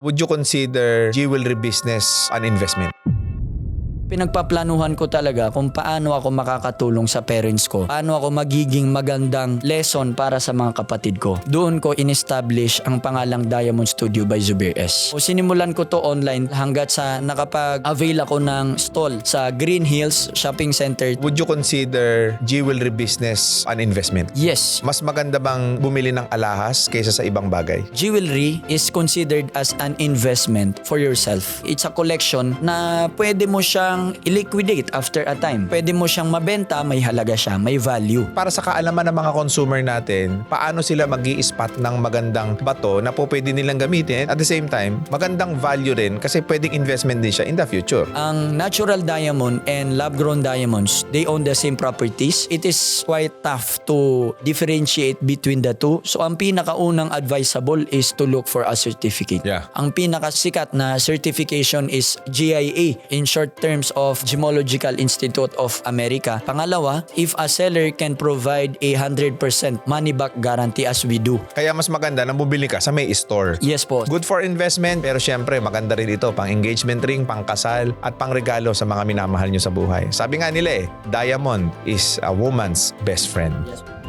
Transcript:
Would you consider jewelry business an investment? Pinagpaplanuhan ko talaga kung paano ako makakatulong sa parents ko. Paano ako magiging magandang lesson para sa mga kapatid ko. Doon ko in-establish ang pangalang Diamond Studio by Zubir S. O sinimulan ko to online hanggat sa nakapag-avail ako ng stall sa Green Hills Shopping Center. Would you consider jewelry business an investment? Yes, Mas maganda bang bumili ng alahas kaysa sa ibang bagay? Jewelry is considered as an investment for yourself. It's a collection na pwede mo siyang i-liquidate after a time. Pwede mo siyang mabenta, may halaga siya, may value. Para sa kaalaman ng mga consumer natin, paano sila mag spot ng magandang bato na po pwede nilang gamitin. At the same time, magandang value rin kasi pwedeng investment din siya in the future. Ang natural diamond and lab-grown diamonds, they own the same properties. It is quite tough to differentiate between the two. So ang pinakaunang advisable is to look for a certificate. Yeah. Ang pinakasikat na certification is GIA in short terms of Gemological Institute of America. Pangalawa, if a seller can provide a 100% money back guarantee as we do. Kaya mas maganda na bumili ka sa may store. Yes po. Good for investment pero syempre maganda rin ito pang engagement ring, pang kasal at pang regalo sa mga minamahal nyo sa buhay. Sabi nga nila eh, diamond is a woman's best friend. Yes.